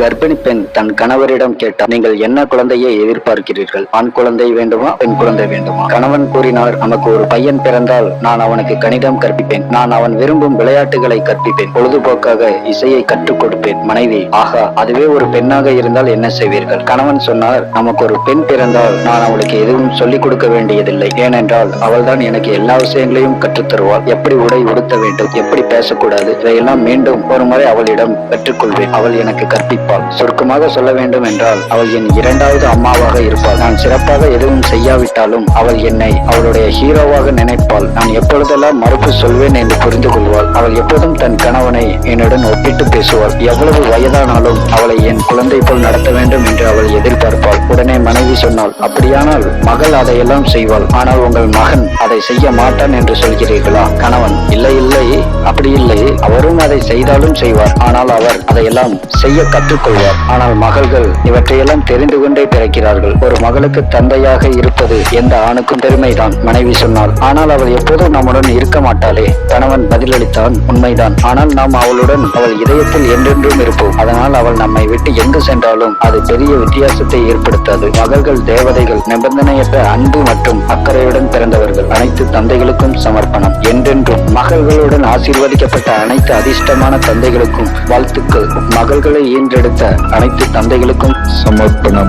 கர்ப்பிணி பெண் தன் கணவரிடம் கேட்டார் நீங்கள் என்ன குழந்தையை எதிர்பார்க்கிறீர்கள்? ஆண் குழந்தை வேண்டுமா பெண் குழந்தை வேண்டுமா? கணவன் கூறினார் நமக்கு ஒரு பையன் பிறந்தால் நான் அவனுக்கு கணிதம் கற்பிப்பேன். நான் அவன் விரும்பும் விளையாட்டுகளை கற்பிப்பேன். பொழுதுபோக்காக இசையை கற்றுக் கொடுப்பேன். மனைவி ஆகா அதுவே ஒரு பெண்ணாக இருந்தால் என்ன செய்வீர்கள்? கணவன் சொன்னார் நமக்கு ஒரு பெண் பிறந்தால் நான் அவளுக்கு எதுவும் சொல்லிக் கொடுக்க வேண்டியதில்லை. ஏனென்றால் அவள்தான் எனக்கு எல்லா விஷயங்களையும் கற்றுத்தருவாள் எப்படி உடை உடுத்த வேண்டும் எப்படி பேசக்கூடாது இதையெல்லாம் மீண்டும் ஒரு முறை அவளிடம் கற்றுக்கொள்வேன் அவள் எனக்கு கற்பிப்பாள். சுருக்கமாக சொல்ல வேண்டும் என்றால் அவள் என் இரண்டாவது அம்மாவாக இருப்பாள். நான் சிறப்பாக எதுவும் செய்யாவிட்டாலும் அவள் என்னை அவளுடைய ஹீரோவாக நினைப்பாள். நான் எப்பொழுதெல்லாம் மறுப்பு சொல்வேன் என்று புரிந்து கொள்வாள். அவள் எப்போதும் தன் கணவனை என்னுடன் ஒப்பிட்டு பேசுவாள். எவ்வளவு வயதானாலும் அவளை என் குழந்தை போல் நடத்த வேண்டும் என்று அவள் எதிர்பார்ப்பாள். உடனே மனைவி சொன்னாள் அப்படியானால் மகள் அதையெல்லாம் செய்வாள். ஆனால் உங்கள் மகன் அதை செய்ய மாட்டான் என்று சொல்கிறீர்களா? கணவன் இல்லை இல்லை. அப்படி இல்லை. அவரும் அதை செய்தாலும் செய்வார். ஆனால் அவர் அதையெல்லாம் செய்ய கொள்வார். ஆனால் மகள்கள் இவற்றையெல்லாம் தெரிந்து கொண்டே பிறக்கிறார்கள். ஒரு மகளுக்கு தந்தையாக இருப்பது எந்த ஆணுக்கும் பெருமைதான் மனைவி சொன்னாள் ஆனால் அவள் எப்போதும் நம்முடன் இருக்க மாட்டாளே. கணவன் பதிலளித்தான் உண்மைதான். ஆனால் நாம் அவளுடன் அவள் இதயத்தில் என்றென்றும் இருப்போம். அதனால் அவள் நம்மை விட்டு எங்கு சென்றாலும் அது பெரிய வித்தியாசத்தை ஏற்படுத்தாது. மகள்கள் தேவதைகள் நிபந்தனையற்ற அன்பு மற்றும் அக்கறையுடன் பிறந்தவர்கள். அனைத்து தந்தைகளுக்கும் சமர்ப்பணம். என்றென்றும் மகள்களுடன் ஆசீர்வதிக்கப்பட்ட அனைத்து அதிர்ஷ்டமான தந்தைகளுக்கும் வாழ்த்துக்கள். மகள்களை அனைத்து தந்தைகளுக்கும் சமர்ப்பணம்.